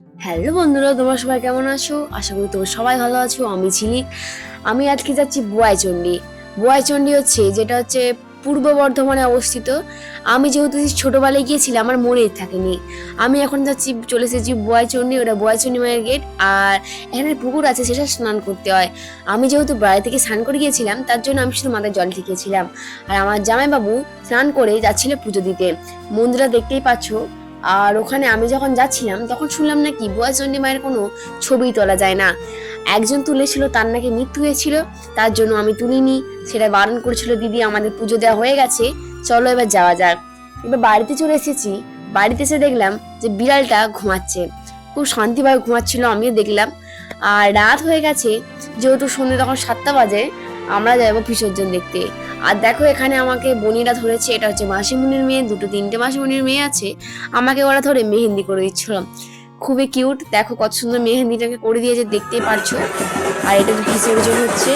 Hello বন্ধুরা, তোমরা সবাই কেমন আছো? আশা করি তোমরা সবাই ভালো আছো, আমি ছিলি আমি আজকে যাচ্ছি বুয়াইচন্ডী বুয়াইচন্ডী হচ্ছে, যেটা হচ্ছে পূর্ব বর্ধমানে অবস্থিত। আমি যেহেতু ছোটবেলায় গিয়েছিলাম, আমার মনেই থাকেনি। আমি এখন যাচ্ছি, চলে এসেছি বুয়াইচন্ডী ওটা বুয়াইচন্ডী মায়ের গেট। আর এখানে পুকুর আছে, সেটা স্নান করতে হয়। আমি যেহেতু বাড়ি থেকে স্নান করে গিয়েছিলাম, তার জন্য আমি শুধু মাথায় জল ঠেকিয়েছিলাম আর আমার জামাইবাবু স্নান করে যাচ্ছিল পুজো দিতে। মন্দিরটা দেখতেই পাচ্ছো আর ওখানে আমি যখন যাচ্ছিলাম, তখন শুনলাম নাকি বুয়াচণ্ডী মায়ের কোনো ছবি তোলা যায় না। একজন তুলেছিল, তার নাকি মৃত্যু হয়েছিল, তার জন্য আমি তুলিনি, সেটা বারণ করেছিল, দিদি, আমাদের পুজো দেওয়া হয়ে গেছে, চলো এবার যাওয়া যাক। এবার বাড়িতে চলে এসেছি, বাড়িতে এসে দেখলাম যে বিড়ালটা ঘুমাচ্ছে। খুব শান্তিভাবে ঘুমাচ্ছিল, আমিও দেখলাম। আর রাত হয়ে গেছে, যেহেতু সন্ধ্যে তখন সাতটা বাজে আমরা যাব বিসর্জন দেখতে। আর দেখো এখানে আমাকে বনিরা ধরেছে, এটা হচ্ছে মাসিমুনির মেয়ে, দুটো তিনটে মাসিমুনির মেয়ে আছে। আমাকে ওরা ধরে মেহেন্দি করে দিচ্ছিল। খুবই কিউট, দেখো কত সুন্দর মেহেন্দিটাকে করে দিয়েছে, দেখতেই পারছ। আর এটা বিসর্জন হচ্ছে?